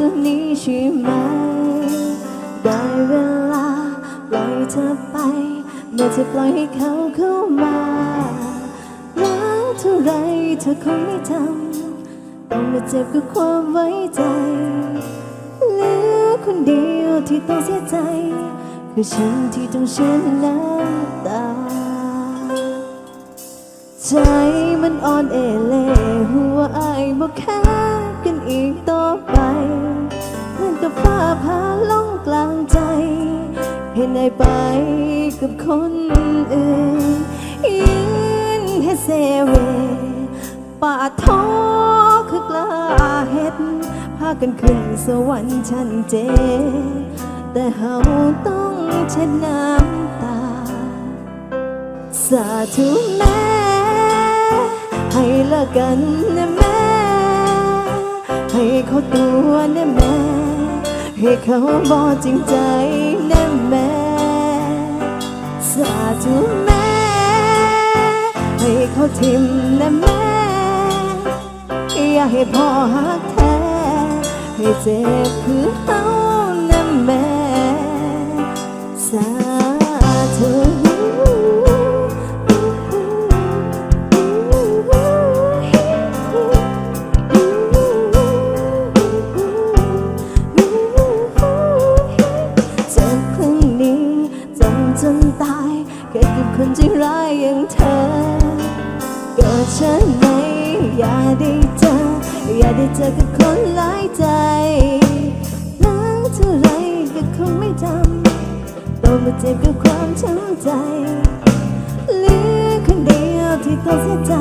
ตอนนี้ใช่ไหม ได้เวลาปล่อยเธอไป เมื่อเธอปล่อยให้เขาเข้ามารักเท่าไรเธอคงไม่ทำ ต้องมาเจ็บกับความไว้ใจเหลือคนเดียวที่ต้องเสียใจ คือฉันที่ต้องเช็ดน้ำตา ใจมันอ่อนเอเล่หัวอายบอกแค มือนกับฟ้าผ่าลงกลางใจเห็นไอายไปกับคนอื่นยินให้เซเวป่าท้อคือกล้าเฮ็ดพากันขึ้นสวรรค์ชั้นเจ แต่เฮาต้องเช็ดน้ำตา สาธุแม่ให้ลิกกันนะแม่ ให้เขาตัวนะแม่ ให้เขาบอกจริงใจนะแม่สาธุแม่ให้เขาทิมนะแม่ อย่าให้พ่อหักแท้ให้เจ็บคือเขา อย่าได้เจอกับคนหลายใจล้างเท่าไรก็คงไม่จำต้องมาเจ็บกับความช้ำใจเหลือคนเดียวที่ต้องเสียใจ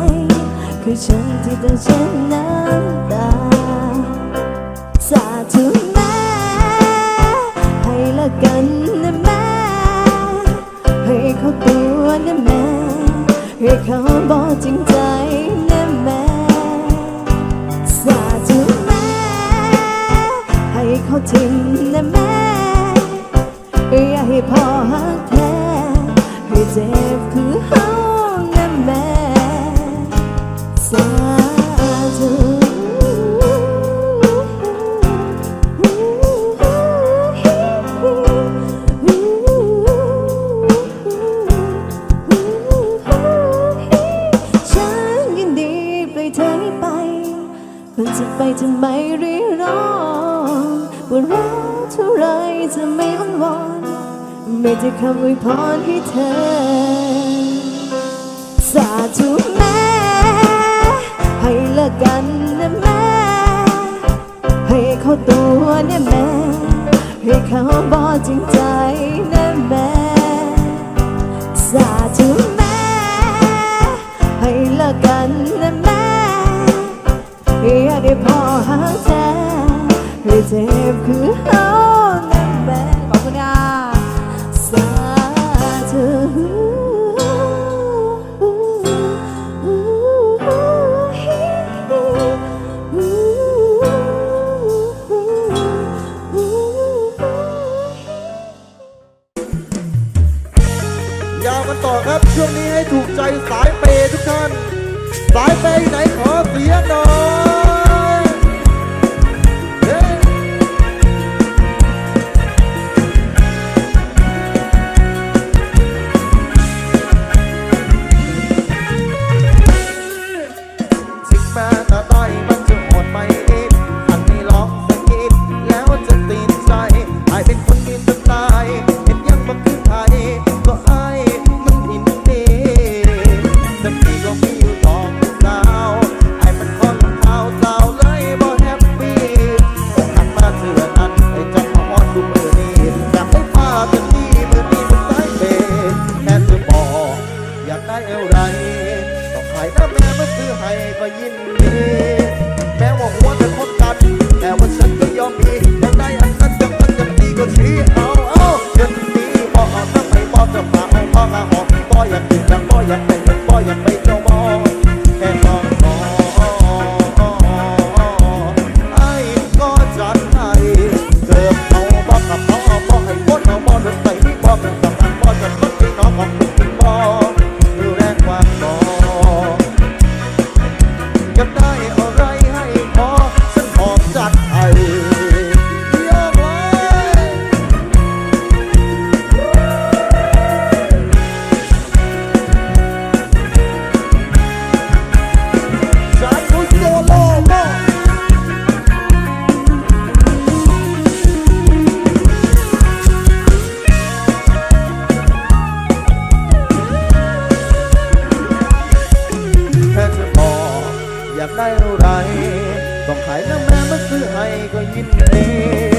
คือฉันที่ต้องเช็ดน้ำตา สาธุแม่ให้ลิกกันนะแม่ให้เขาตัวนะแม่ให้เขาบอกจริงใจ เขาทิ้งนะแม่ อย่าให้พ่อหักแท้ให้เจ็บคือเฮานะแม่สาธุฉันยินดีปล่อยเธอให้ไปมันจะไปทำไมรียกร้อ ว่ารักเท่าไรจะไม่อ้อนวอนไม่จะคำอวยพรให้เธอ สาธุแม่ให้เลิกกันนะแม่ ให้เขาตัวนะแม่ ให้เขาบอกจริงใจนะแม่ สาธุแม่ ให้เลิกกันนะแม่อย่าได้พอหาแท้ ให้เจ็บคือเฮานะแม่ขอบคุณค่ะสาธุยาวกันต่อครับช่วงนี้ให้ถูกใจสายเปย์ทุกท่าน สายเปย์ไหนขอเสียงหน่อยายแล้วแม่มาซื้อให้ก็ยินดี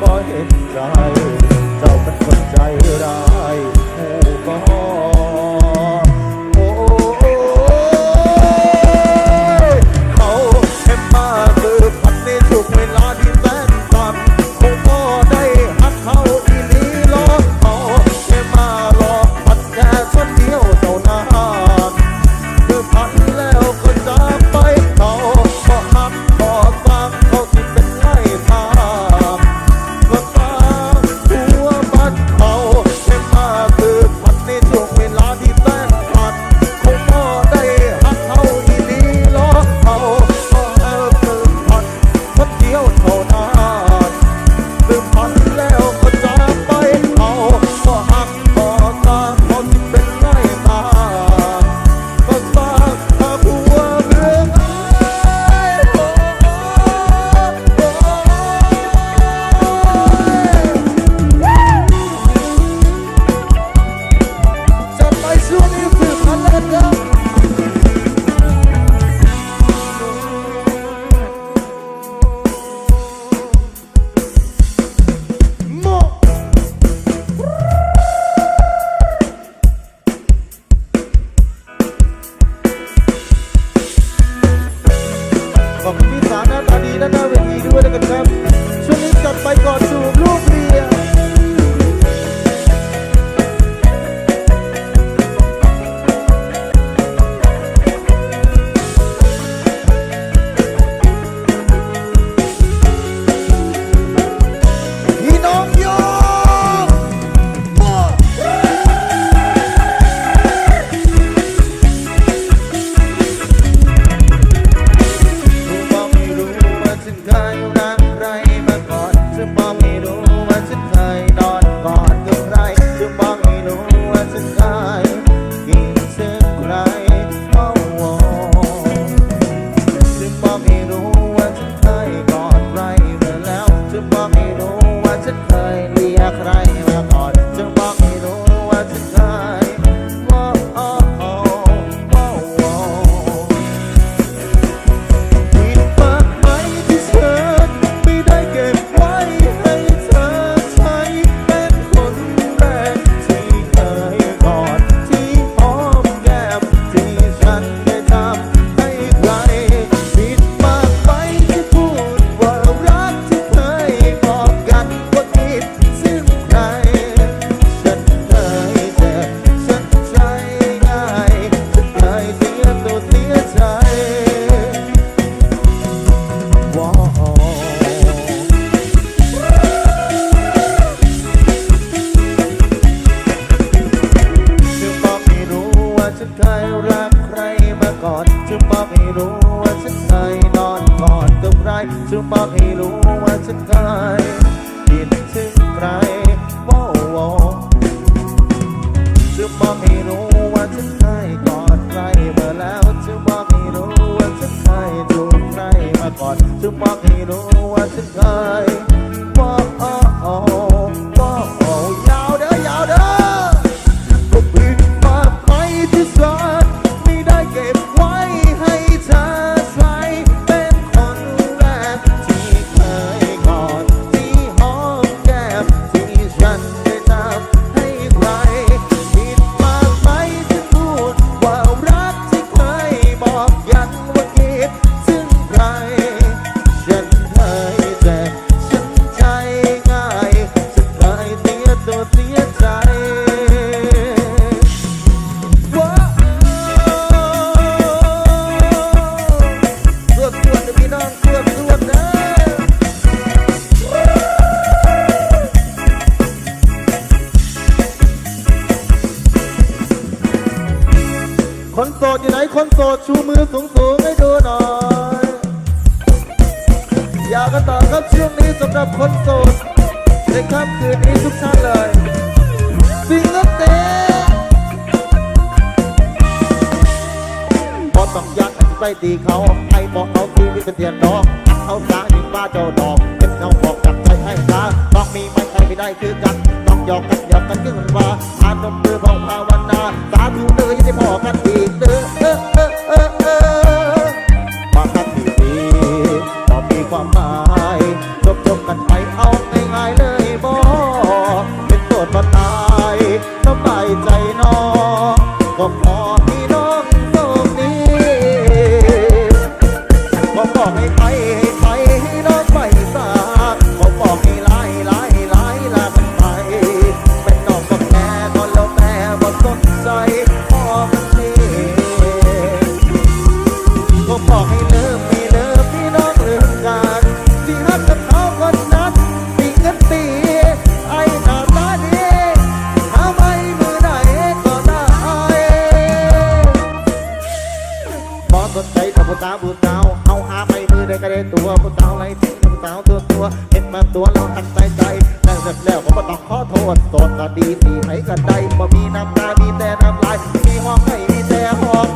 บ่เห็นใจ เจ้าเป็นคนใจร้าย องเอาพระยิงป้าเจ้าดอกเก็บน้าบอกกับใจให้ตาต้องมีไม่ใครไม่ได้คือกันต้องยอกกันหยอกกันขึ้นว่าอานมือเอาภาวนาตาธุเดือยังได้พอกันอีกเดือเออเออเออ สนใจกับผู้สาวผู้าเอาหาไปมือได้ก็ได้ตัวผู้สาวไรเท่ผู้สาตัวตัวเห็นมาตัวเราตั้งใจใจแต่เสร็จแล้วก็มาต้องขอโทษตนก็ดีมีให้ก็ได้บ่มีน้ำตามีแต่น้ำลายมีห้องให้มีแต่ห้อง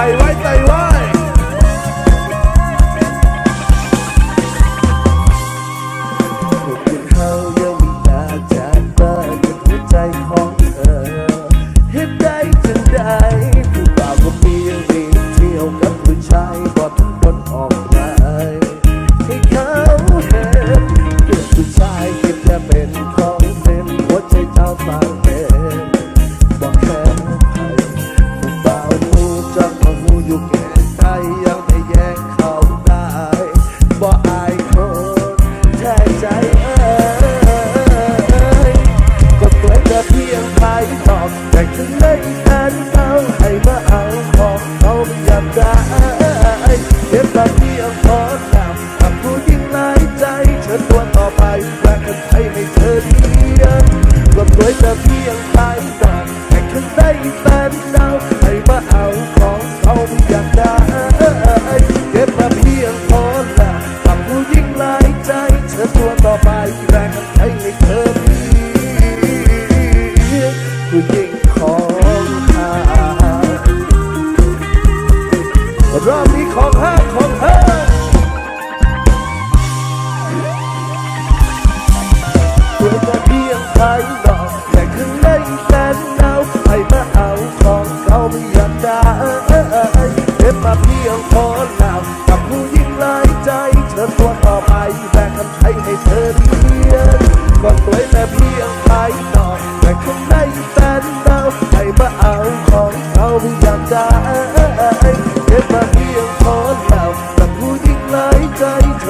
Taiwan, Taiwan. life.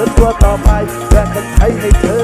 Das wird doch mal, wer kann keine